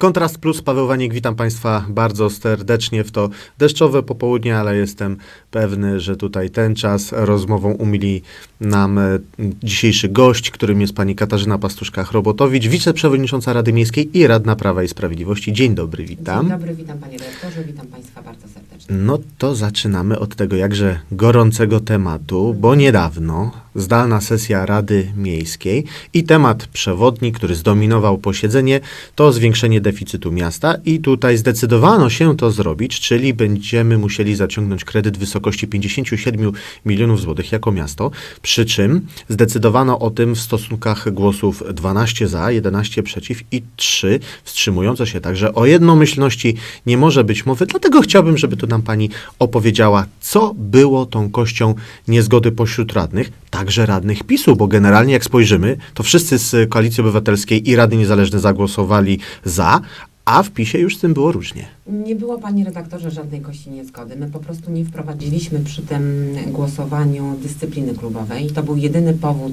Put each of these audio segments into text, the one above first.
Kontrast Plus, Paweł Wanik, witam Państwa bardzo serdecznie w to deszczowe popołudnie, ale jestem pewny, że tutaj ten czas rozmową umili nam e, dzisiejszy gość, którym jest pani Katarzyna Pastuszka-Chrobotowicz, wiceprzewodnicząca Rady Miejskiej i radna Prawa i Sprawiedliwości. Dzień dobry, witam. Dzień dobry, witam panie redaktorze, witam państwa bardzo serdecznie. No to zaczynamy od tego jakże gorącego tematu, bo niedawno zdalna sesja Rady Miejskiej i temat przewodni, który zdominował posiedzenie, to zwiększenie deficytu miasta i tutaj zdecydowano się to zrobić, czyli będziemy musieli zaciągnąć kredyt w wysokości 57 milionów złotych jako miasto, przy czym zdecydowano o tym w stosunkach głosów 12 za, 11 przeciw i 3 wstrzymujące się. Także o jednomyślności nie może być mowy, dlatego chciałbym, żeby tu nam pani opowiedziała, co było tą kością niezgody pośród radnych, także radnych PiSu, bo generalnie jak spojrzymy, to wszyscy z Koalicji Obywatelskiej i Rady Niezależne zagłosowali za, a w PiSie już z tym było różnie. Nie było, panie redaktorze, żadnej kości niezgody. My po prostu nie wprowadziliśmy przy tym głosowaniu dyscypliny klubowej. To był jedyny powód,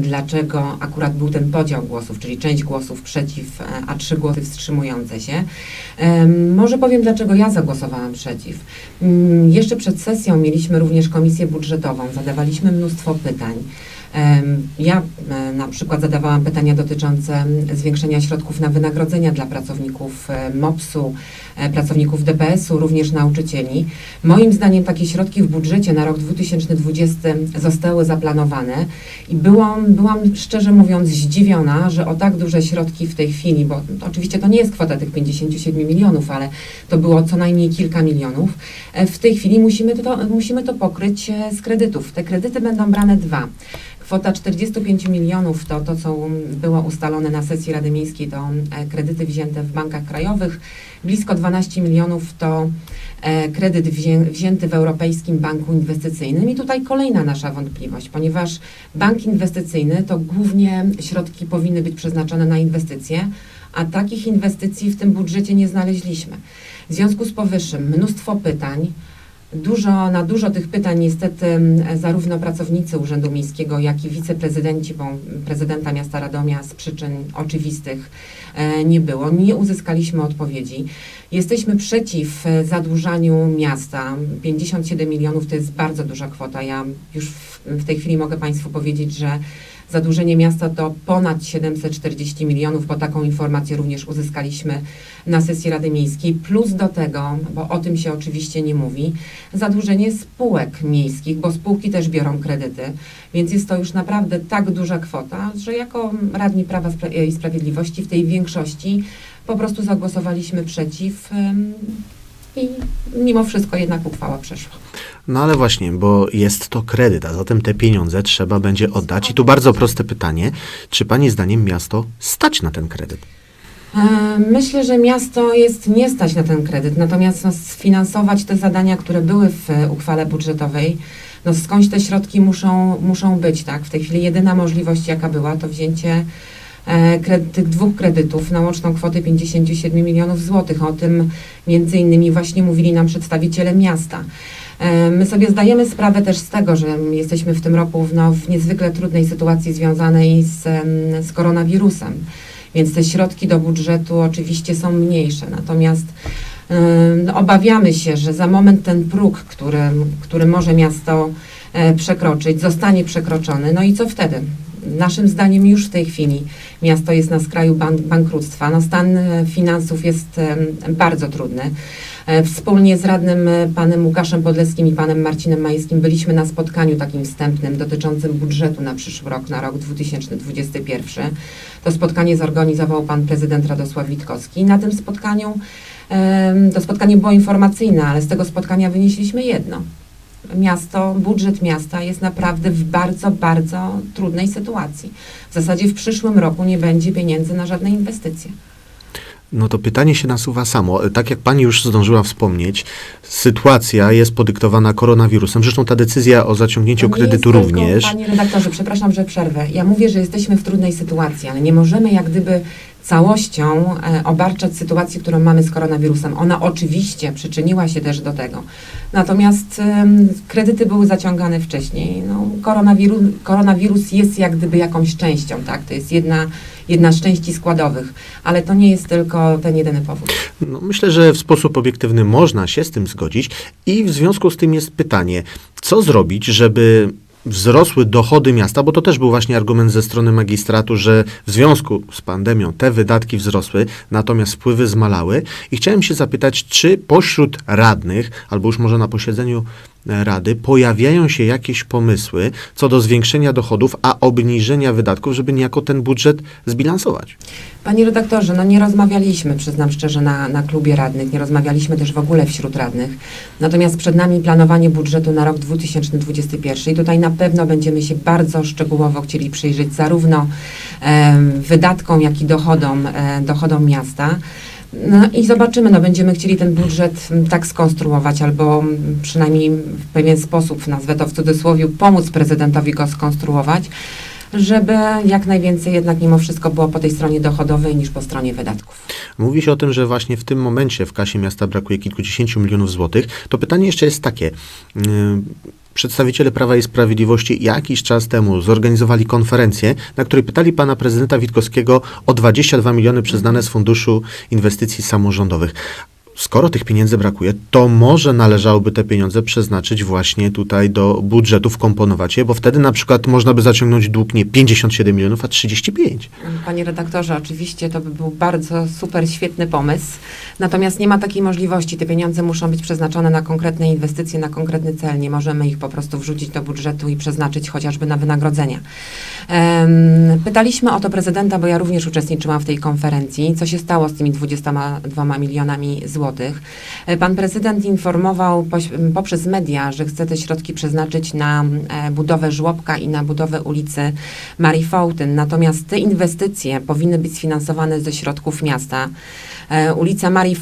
dlaczego akurat był ten podział głosów, czyli część głosów przeciw, e, a trzy głosy wstrzymujące się. Em, Może powiem, dlaczego ja zagłosowałam przeciw. Mm, Jeszcze przed sesją mieliśmy również komisję budżetową, zadawaliśmy mnóstwo pytań. Ja e, na przykład zadawałam pytania dotyczące zwiększenia środków na wynagrodzenia dla pracowników e, MOPS-u, e, pracowników DPS-u, również nauczycieli. Moim zdaniem takie środki w budżecie na rok 2020 zostały zaplanowane i byłam, byłam szczerze mówiąc zdziwiona, że o tak duże środki w tej chwili, bo oczywiście to nie jest kwota tych 57 milionów, ale to było co najmniej kilka milionów, e, w tej chwili musimy to, musimy to pokryć e, z kredytów. Te kredyty będą brane dwa. Kwota 45 milionów to to, co było ustalone na sesji Rady Miejskiej, to e, kredyty wzięte w bankach krajowych. Blisko 12 milionów to e, kredyt wzię, wzięty w Europejskim Banku Inwestycyjnym. I tutaj kolejna nasza wątpliwość, ponieważ bank inwestycyjny to głównie środki powinny być przeznaczone na inwestycje, a takich inwestycji w tym budżecie nie znaleźliśmy. W związku z powyższym mnóstwo pytań. Dużo, na dużo tych pytań niestety m, zarówno pracownicy Urzędu Miejskiego, jak i wiceprezydenci, bo prezydenta miasta Radomia z przyczyn oczywistych e, nie było. Nie uzyskaliśmy odpowiedzi. Jesteśmy przeciw e, zadłużaniu miasta. 57 milionów to jest bardzo duża kwota. Ja już w, w tej chwili mogę Państwu powiedzieć, że zadłużenie miasta to ponad 740 milionów, bo taką informację również uzyskaliśmy na sesji Rady Miejskiej. Plus do tego, bo o tym się oczywiście nie mówi, zadłużenie spółek miejskich, bo spółki też biorą kredyty, więc jest to już naprawdę tak duża kwota, że jako radni Prawa i Sprawiedliwości w tej większości po prostu zagłosowaliśmy przeciw i mimo wszystko jednak uchwała przeszła. No ale właśnie, bo jest to kredyt, a zatem te pieniądze trzeba będzie oddać. I tu bardzo proste pytanie, czy pani zdaniem miasto stać na ten kredyt? E, Myślę, że miasto jest nie stać na ten kredyt, natomiast no, sfinansować te zadania, które były w e, uchwale budżetowej, no skądś te środki muszą, muszą być, tak? W tej chwili jedyna możliwość, jaka była, to wzięcie e, tych dwóch kredytów na łączną kwotę 57 milionów złotych. O tym między innymi właśnie mówili nam przedstawiciele miasta. E, My sobie zdajemy sprawę też z tego, że jesteśmy w tym roku w, no, w niezwykle trudnej sytuacji związanej z, z koronawirusem, więc te środki do budżetu oczywiście są mniejsze. Natomiast no, obawiamy się, że za moment ten próg, który, który może miasto e, przekroczyć, zostanie przekroczony. No i co wtedy? Naszym zdaniem już w tej chwili miasto jest na skraju ban- bankructwa. No, stan e, finansów jest bardzo trudny. E, Wspólnie z radnym e, panem Łukaszem Podleskim i panem Marcinem Majskim byliśmy na spotkaniu takim wstępnym dotyczącym budżetu na przyszły rok, na rok 2021. To spotkanie zorganizował pan prezydent Radosław Witkowski. Na tym spotkaniu, to spotkanie było informacyjne, ale z tego spotkania wynieśliśmy jedno. Miasto, budżet miasta jest naprawdę w bardzo, bardzo trudnej sytuacji. W zasadzie w przyszłym roku nie będzie pieniędzy na żadne inwestycje. No to pytanie się nasuwa samo. Tak jak pani już zdążyła wspomnieć, sytuacja jest podyktowana koronawirusem. Zresztą ta decyzja o zaciągnięciu To kredytu tylko- również. Panie redaktorze, przepraszam, że przerwę. Ja mówię, że jesteśmy w trudnej sytuacji, ale nie możemy jak gdyby całością e, obarczać sytuacji, którą mamy z koronawirusem. Ona oczywiście przyczyniła się też do tego. Natomiast em, kredyty były zaciągane wcześniej. No, koronawirus, koronawirus jest jak gdyby jakąś częścią, tak? To jest jedna, jedna z części składowych, ale to nie jest tylko ten jedyny powód. No, myślę, że w sposób obiektywny można się z tym zgodzić i w związku z tym jest pytanie, co zrobić, żeby wzrosły dochody miasta, bo to też był właśnie argument ze strony magistratu, że w związku z pandemią te wydatki wzrosły, natomiast wpływy zmalały. I chciałem się zapytać, czy pośród radnych, albo już może na posiedzeniu Rady, pojawiają się jakieś pomysły co do zwiększenia dochodów, a obniżenia wydatków, żeby niejako ten budżet zbilansować? Panie redaktorze, no nie rozmawialiśmy, przyznam szczerze, na, na klubie radnych, nie rozmawialiśmy też w ogóle wśród radnych. Natomiast przed nami planowanie budżetu na rok 2021 i tutaj na pewno będziemy się bardzo szczegółowo chcieli przyjrzeć zarówno em, wydatkom, jak i dochodom, e, dochodom miasta. No i zobaczymy, no będziemy chcieli ten budżet m, tak skonstruować, albo m, przynajmniej w pewien sposób, nazwę to w cudzysłowie, pomóc prezydentowi go skonstruować, żeby jak najwięcej jednak mimo wszystko było po tej stronie dochodowej niż po stronie wydatków. Mówi się o tym, że właśnie w tym momencie w kasie miasta brakuje kilkudziesięciu milionów złotych. To pytanie jeszcze jest takie. Yy, Przedstawiciele Prawa i Sprawiedliwości jakiś czas temu zorganizowali konferencję, na której pytali pana prezydenta Witkowskiego o 22 miliony przyznane z Funduszu Inwestycji Samorządowych. Skoro tych pieniędzy brakuje, to może należałoby te pieniądze przeznaczyć właśnie tutaj do budżetu, wkomponować je, bo wtedy na przykład można by zaciągnąć dług nie 57 milionów, a 35. Panie redaktorze, oczywiście to by był bardzo super, świetny pomysł. Natomiast nie ma takiej możliwości. Te pieniądze muszą być przeznaczone na konkretne inwestycje, na konkretny cel. Nie możemy ich po prostu wrzucić do budżetu i przeznaczyć chociażby na wynagrodzenia. Pytaliśmy o to prezydenta, bo ja również uczestniczyłam w tej konferencji. Co się stało z tymi 22 milionami złotych? E, Pan prezydent informował poprzez media, że chce te środki przeznaczyć na e, budowę żłobka i na budowę ulicy Marii Fołtyn. Natomiast te inwestycje powinny być sfinansowane ze środków miasta. E, Ulica Marii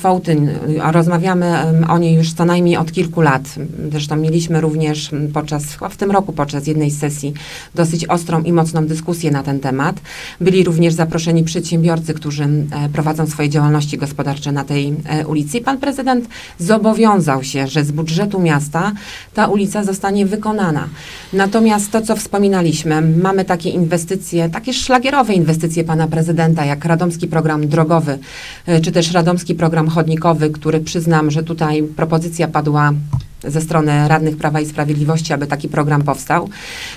a rozmawiamy o niej już co najmniej od kilku lat. Zresztą mieliśmy również podczas, w tym roku podczas jednej sesji dosyć ostrą i mocną dyskusję na ten temat. Byli również zaproszeni przedsiębiorcy, którzy prowadzą swoje działalności gospodarcze na tej ulicy. I pan prezydent zobowiązał się, że z budżetu miasta ta ulica zostanie wykonana. Natomiast to, co wspominaliśmy, mamy takie inwestycje, takie szlagierowe inwestycje pana prezydenta, jak Radomski Program Drogowy, e, czy też Radomski Program Chodnikowy, który przyznam, że tutaj propozycja padła ze strony radnych Prawa i Sprawiedliwości, aby taki program powstał,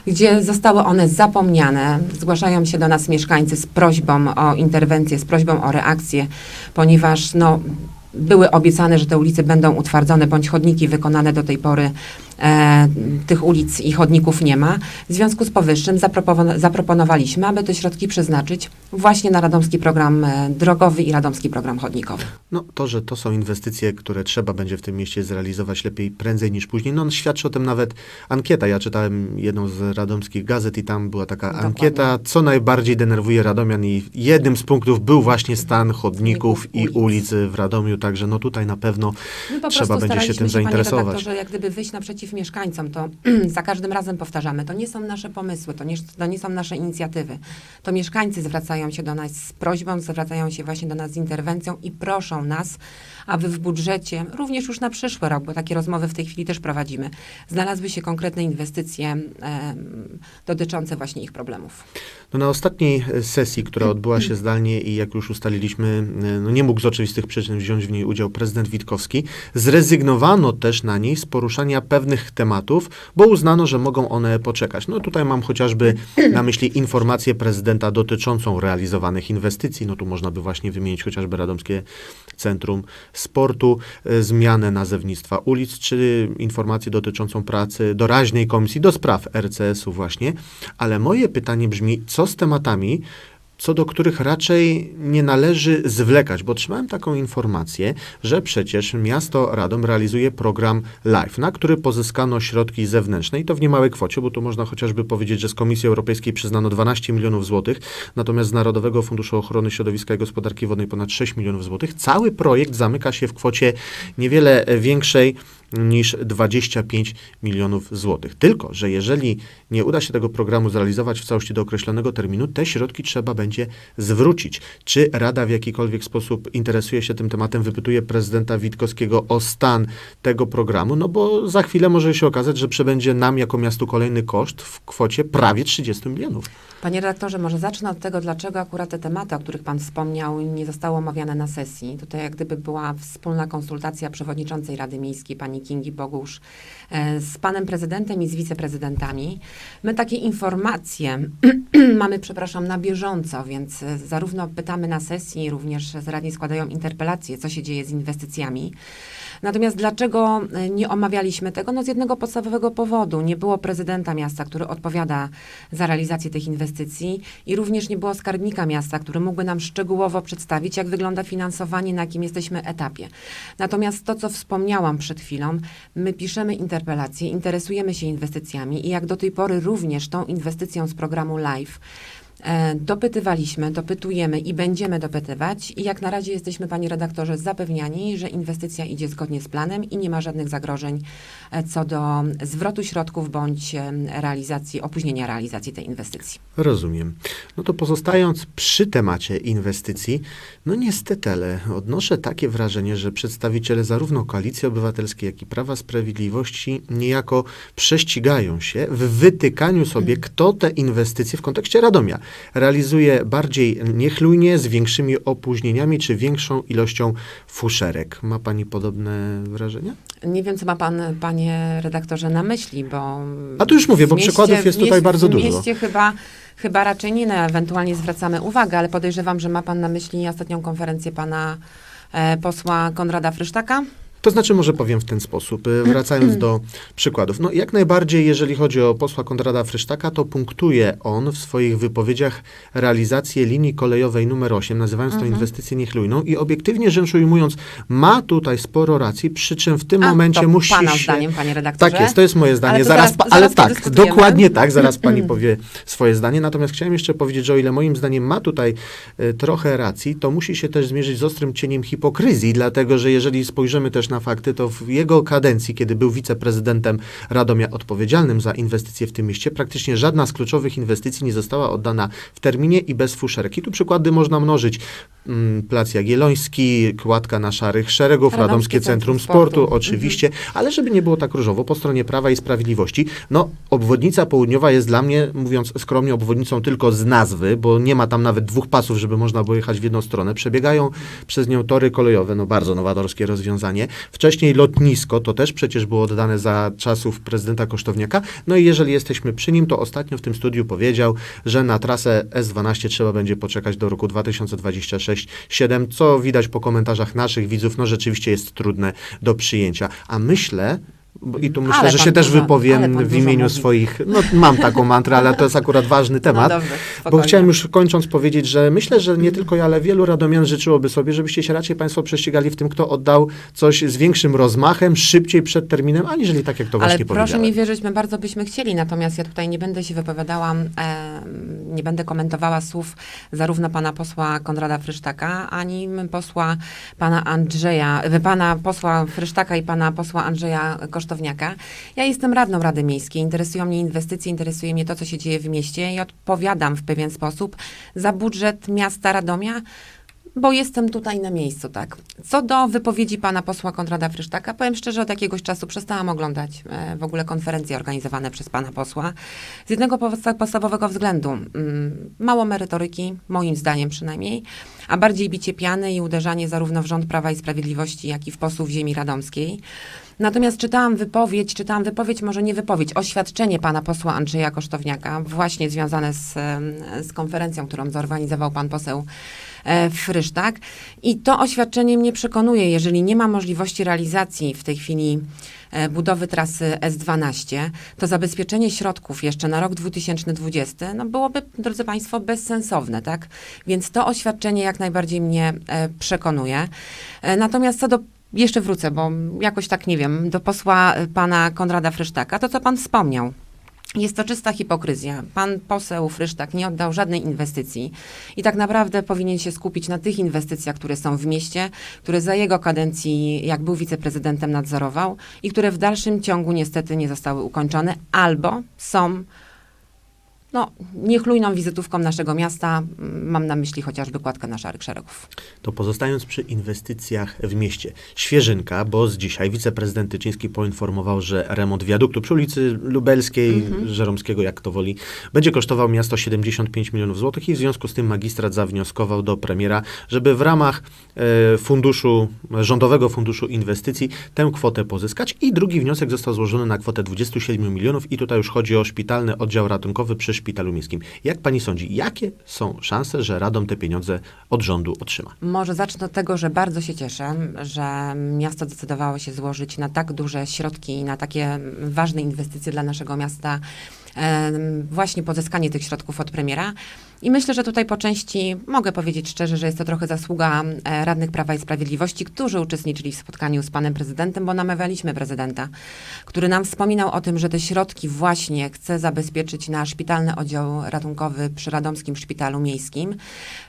gdzie zostały one zapomniane. Zgłaszają się do nas mieszkańcy z prośbą o interwencję, z prośbą o reakcję, ponieważ no, były obiecane, że te ulice będą utwardzone, bądź chodniki wykonane do tej pory. E, tych ulic i chodników nie ma. W związku z powyższym zapropono- zaproponowaliśmy, aby te środki przeznaczyć właśnie na Radomski Program e, Drogowy i Radomski Program Chodnikowy. No to, że to są inwestycje, które trzeba będzie w tym mieście zrealizować lepiej prędzej niż później, no świadczy o tym nawet ankieta. Ja czytałem jedną z radomskich gazet i tam była taka Dokładnie. ankieta, co najbardziej denerwuje Radomian i jednym z punktów był właśnie stan chodników i ulic. ulicy w Radomiu, także no tutaj na pewno Trzeba będzie się tym zainteresować. Panie redaktorze, jak gdyby wyjść naprzeciw mieszkańcom, to za każdym razem powtarzamy, to nie są nasze pomysły, to nie, to nie są nasze inicjatywy. To mieszkańcy zwracają się do nas z prośbą, zwracają się właśnie do nas z interwencją i proszą nas, aby w budżecie, również już na przyszły rok, bo takie rozmowy w tej chwili też prowadzimy, znalazły się konkretne inwestycje em, dotyczące właśnie ich problemów. No na ostatniej e, sesji, która odbyła się zdalnie i jak już ustaliliśmy, e, no nie mógł z oczywistych przyczyn wziąć w niej udział prezydent Witkowski, zrezygnowano też na niej z poruszania pewnych tematów, bo uznano, że mogą one poczekać. No tutaj mam chociażby na myśli informację prezydenta dotyczącą realizowanych inwestycji. No tu można by właśnie wymienić chociażby Radomskie Centrum Sportu, e, zmianę nazewnictwa ulic, czy informację dotyczącą pracy doraźnej komisji do spraw RCS-u właśnie. Ale moje pytanie brzmi, co z tematami, co do których raczej nie należy zwlekać, bo otrzymałem taką informację, że przecież miasto Radom realizuje program LIFE, na który pozyskano środki zewnętrzne i to w niemałej kwocie, bo tu można chociażby powiedzieć, że z Komisji Europejskiej przyznano 12 milionów złotych, natomiast z Narodowego Funduszu Ochrony Środowiska i Gospodarki Wodnej ponad 6 milionów złotych. Cały projekt zamyka się w kwocie niewiele większej niż 25 milionów złotych. Tylko, że jeżeli nie uda się tego programu zrealizować w całości do określonego terminu, te środki trzeba będzie zwrócić. Czy Rada w jakikolwiek sposób interesuje się tym tematem, wypytuje prezydenta Witkowskiego o stan tego programu? No bo za chwilę może się okazać, że przebędzie nam jako miastu kolejny koszt w kwocie prawie 30 milionów. Panie redaktorze, może zacznę od tego, dlaczego akurat te tematy, o których Pan wspomniał, nie zostały omawiane na sesji. Tutaj jak gdyby była wspólna konsultacja przewodniczącej Rady Miejskiej, pani Kingi Bogusz, e, z panem prezydentem i z wiceprezydentami. My takie informacje mamy, przepraszam, na bieżąco, więc e, zarówno pytamy na sesji, również z radni składają interpelacje, co się dzieje z inwestycjami. Natomiast dlaczego e, nie omawialiśmy tego? No z jednego podstawowego powodu. Nie było prezydenta miasta, który odpowiada za realizację tych inwestycji i również nie było skarbnika miasta, który mógłby nam szczegółowo przedstawić, jak wygląda finansowanie, na jakim jesteśmy etapie. Natomiast to, co wspomniałam przed chwilą, my piszemy interpelacje, interesujemy się inwestycjami i jak do tej pory również tą inwestycją z programu LIFE Dopytywaliśmy, dopytujemy i będziemy dopytywać. I jak na razie jesteśmy, panie redaktorze, zapewniani, że inwestycja idzie zgodnie z planem i nie ma żadnych zagrożeń e, co do zwrotu środków bądź e, realizacji, opóźnienia realizacji tej inwestycji. Rozumiem. No to pozostając przy temacie inwestycji, no niestety, ale odnoszę takie wrażenie, że przedstawiciele zarówno Koalicji Obywatelskiej, jak i Prawa Sprawiedliwości niejako prześcigają się w wytykaniu sobie, kto te inwestycje w kontekście Radomia realizuje bardziej niechlujnie, z większymi opóźnieniami czy większą ilością fuszerek. Ma pani podobne wrażenie? Nie wiem, co ma pan, panie redaktorze, na myśli, bo... A tu już mówię, w bo przykładów jest w tutaj bardzo w dużo. mieście chyba, chyba raczej nie, no, ewentualnie zwracamy uwagę, ale podejrzewam, że ma pan na myśli ostatnią konferencję pana e, posła Konrada Frysztaka. To znaczy, może powiem w ten sposób, y, wracając do przykładów. No, jak najbardziej, jeżeli chodzi o posła Konrada Frysztaka, to punktuje on w swoich wypowiedziach realizację linii kolejowej numer 8, nazywając to inwestycję niechlujną i obiektywnie rzecz ujmując, ma tutaj sporo racji, przy czym w tym A, momencie to musi pana się... zdaniem, panie redaktorze? Tak jest, to jest moje zdanie. Ale zaraz, zaraz- pa- zaraz ale tak, dokładnie tak, zaraz pani powie swoje zdanie. Natomiast chciałem jeszcze powiedzieć, że o ile moim zdaniem ma tutaj e, trochę racji, to musi się też zmierzyć z ostrym cieniem hipokryzji, dlatego że jeżeli spojrzymy też na fakty, to w jego kadencji, kiedy był wiceprezydentem Radomia odpowiedzialnym za inwestycje w tym mieście, praktycznie żadna z kluczowych inwestycji nie została oddana w terminie i bez fuszerki. Tu przykłady można mnożyć. Mm, Plac Jagielloński, kładka na szarych szeregów, Radomskie Radomskie Centrum Centrum Sportu. Sportu, oczywiście, ale żeby nie było tak różowo, po stronie Prawa i Sprawiedliwości, no obwodnica południowa jest dla mnie, mówiąc skromnie, obwodnicą tylko z nazwy, bo nie ma tam nawet dwóch pasów, żeby można było jechać w jedną stronę. Przebiegają przez nią tory kolejowe, no bardzo nowatorskie rozwiązanie. Wcześniej lotnisko, to też przecież było oddane za czasów prezydenta Kosztowniaka. No i jeżeli jesteśmy przy nim, to ostatnio w tym studiu powiedział, że na trasę S12 trzeba będzie poczekać do roku 2026-7, co widać po komentarzach naszych widzów, no rzeczywiście jest trudne do przyjęcia. A myślę, i tu myślę, Ale że się też dużo- ale wypowiem w imieniu mówi. swoich, no mam taką mantrę, ale to jest akurat ważny temat. No dobrze, Bo chciałem już kończąc powiedzieć, że myślę, że nie tylko ja, ale wielu radomian życzyłoby sobie, żebyście się raczej Państwo prześcigali w tym, kto oddał coś z większym rozmachem, szybciej przed terminem, aniżeli tak, jak to Ale właśnie proszę powiedziałem. mi wierzyć, my bardzo byśmy chcieli, natomiast ja tutaj nie będę się wypowiadała, e, nie będę komentowała słów zarówno pana posła Konrada Frysztaka, ani posła pana Andrzeja, pana posła Frysztaka i pana posła Andrzeja Ja jestem radną Rady Miejskiej, interesują mnie inwestycje, interesuje mnie to, co się dzieje w mieście i odpowiadam w pewien sposób za budżet miasta Radomia, bo jestem tutaj na miejscu, tak. Co do wypowiedzi pana posła Konrada Frysztaka, powiem szczerze, od jakiegoś czasu przestałam oglądać e, w ogóle konferencje organizowane przez pana posła. Z jednego podsta- podstawowego względu. Mm, mało merytoryki, moim zdaniem przynajmniej, a bardziej bicie piany i uderzanie zarówno w rząd Prawa i Sprawiedliwości, jak i w posłów ziemi radomskiej. Natomiast czytałam wypowiedź, czytałam wypowiedź, może nie wypowiedź, oświadczenie pana posła Andrzeja Kosztowniaka, właśnie związane z, z konferencją, którą zorganizował pan poseł e, Frysztak. I to oświadczenie mnie przekonuje, jeżeli nie ma możliwości realizacji w tej chwili e, budowy trasy S12, to zabezpieczenie środków jeszcze na rok 2020 no byłoby, drodzy Państwo, bezsensowne, tak? Więc to oświadczenie jak najbardziej mnie e, przekonuje. Natomiast co do jeszcze wrócę, bo jakoś tak nie wiem, do posła e, pana Konrada Frysztaka, to co pan wspomniał. Jest to czysta hipokryzja. Pan poseł Frysztak nie oddał żadnej inwestycji i tak naprawdę powinien się skupić na tych inwestycjach, które są w mieście, które za jego kadencji, jak był wiceprezydentem, nadzorował i które w dalszym ciągu niestety nie zostały ukończone albo są no, niechlujną wizytówką naszego miasta. Mm, Mam na myśli chociażby kładkę na szarych szeregów. To pozostając przy inwestycjach w mieście. Świeżynka, bo z dzisiaj wiceprezydent Tyczyński poinformował, że remont wiaduktu przy ulicy Lubelskiej, Żeromskiego, jak to woli, będzie kosztował miasto 75 milionów złotych i w związku z tym magistrat zawnioskował do premiera, żeby w ramach e, funduszu, rządowego funduszu inwestycji tę kwotę pozyskać i drugi wniosek został złożony na kwotę 27 milionów i tutaj już chodzi o szpitalny oddział ratunkowy przy szpitalu miejskim. Jak pani sądzi, jakie są szanse, że Radom te pieniądze od rządu otrzyma? Może zacznę od tego, że bardzo się cieszę, że miasto zdecydowało się złożyć na tak duże środki i na takie ważne inwestycje dla naszego miasta, właśnie pozyskanie tych środków od premiera. I myślę, że tutaj po części mogę powiedzieć szczerze, że jest to trochę zasługa e, radnych Prawa i Sprawiedliwości, którzy uczestniczyli w spotkaniu z panem prezydentem, bo namawialiśmy prezydenta, który nam wspominał o tym, że te środki właśnie chce zabezpieczyć na szpitalny oddział ratunkowy przy Radomskim Szpitalu Miejskim.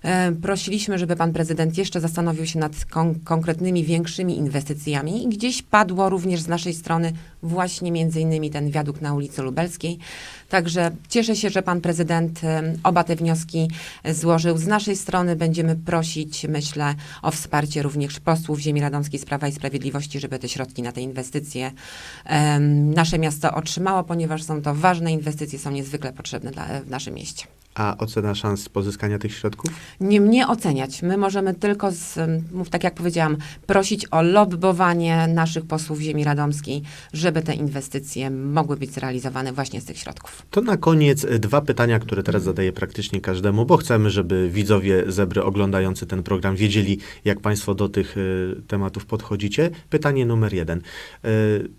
E, Prosiliśmy, żeby pan prezydent jeszcze zastanowił się nad kon- konkretnymi, większymi inwestycjami i gdzieś padło również z naszej strony właśnie między innymi ten wiadukt na ulicy Lubelskiej. Także cieszę się, że pan prezydent em, oba te wnioski e, złożył. Z naszej strony będziemy prosić, myślę, o wsparcie również posłów Ziemi Radomskiej z Prawa i Sprawiedliwości, żeby te środki na te inwestycje nasze miasto otrzymało, ponieważ są to ważne inwestycje, są niezwykle potrzebne dla, w naszym mieście. A ocena szans pozyskania tych środków? Nie mnie oceniać. My możemy tylko, z, tak jak powiedziałam, prosić o lobbowanie naszych posłów ziemi radomskiej, żeby te inwestycje mogły być zrealizowane właśnie z tych środków. To na koniec e, dwa pytania, które teraz zadaję praktycznie każdemu, bo chcemy, żeby widzowie Zebry oglądający ten program wiedzieli, jak Państwo do tych e, tematów podchodzicie. Pytanie numer jeden. E,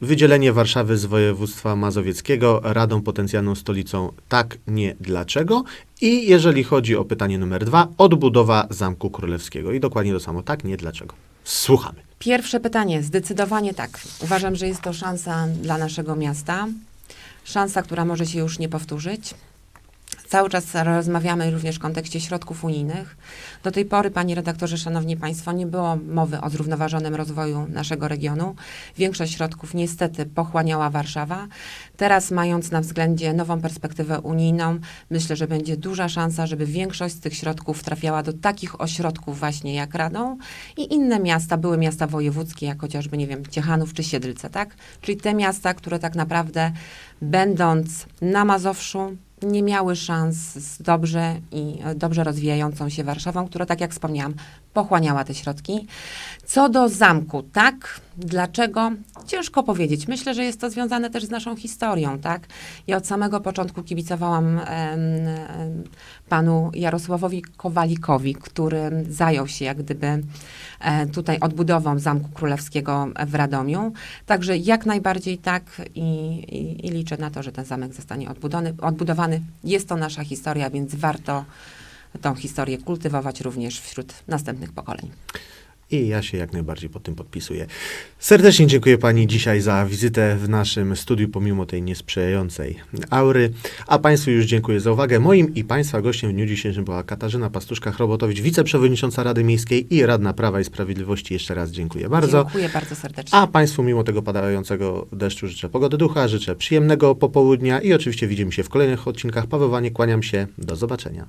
wydzielenie Warszawy z województwa mazowieckiego radą potencjalną stolicą tak, nie, dlaczego? I jeżeli chodzi o pytanie numer dwa, odbudowa Zamku Królewskiego. I dokładnie to samo, tak, nie, dlaczego? Słuchamy. Pierwsze pytanie, zdecydowanie tak. Uważam, że jest to szansa dla naszego miasta. Szansa, która może się już nie powtórzyć. Cały czas rozmawiamy również w kontekście środków unijnych. Do tej pory, panie redaktorze, szanowni państwo, nie było mowy o zrównoważonym rozwoju naszego regionu. Większość środków niestety pochłaniała Warszawa. Teraz, mając na względzie nową perspektywę unijną, myślę, że będzie duża szansa, żeby większość z tych środków trafiała do takich ośrodków właśnie jak Radom i inne miasta, były miasta wojewódzkie, jak chociażby, nie wiem, Ciechanów czy Siedlce, tak? Czyli te miasta, które tak naprawdę będąc na Mazowszu, nie miały szans z dobrze i e, dobrze rozwijającą się Warszawą, która, tak jak wspomniałam, pochłaniała te środki. Co do zamku, tak? Dlaczego? Ciężko powiedzieć. Myślę, że jest to związane też z naszą historią, tak? Ja od samego początku kibicowałam em, em, panu Jarosławowi Kowalikowi, który zajął się jak gdyby e, tutaj odbudową Zamku Królewskiego w Radomiu. Także jak najbardziej tak i, i, i liczę na to, że ten zamek zostanie odbudowany. Jest to nasza historia, więc warto tą historię kultywować również wśród następnych pokoleń. I ja się jak najbardziej pod tym podpisuję. Serdecznie dziękuję Pani dzisiaj za wizytę w naszym studiu, pomimo tej niesprzyjającej aury. A Państwu już dziękuję za uwagę. Moim i Państwa gościem w dniu dzisiejszym była Katarzyna Pastuszka-Chrobotowicz, wiceprzewodnicząca Rady Miejskiej i radna Prawa i Sprawiedliwości. Jeszcze raz dziękuję bardzo. Dziękuję bardzo serdecznie. A Państwu mimo tego padającego deszczu życzę pogody ducha, życzę przyjemnego popołudnia i oczywiście widzimy się w kolejnych odcinkach. Paweł Wanie, kłaniam się. Do zobaczenia.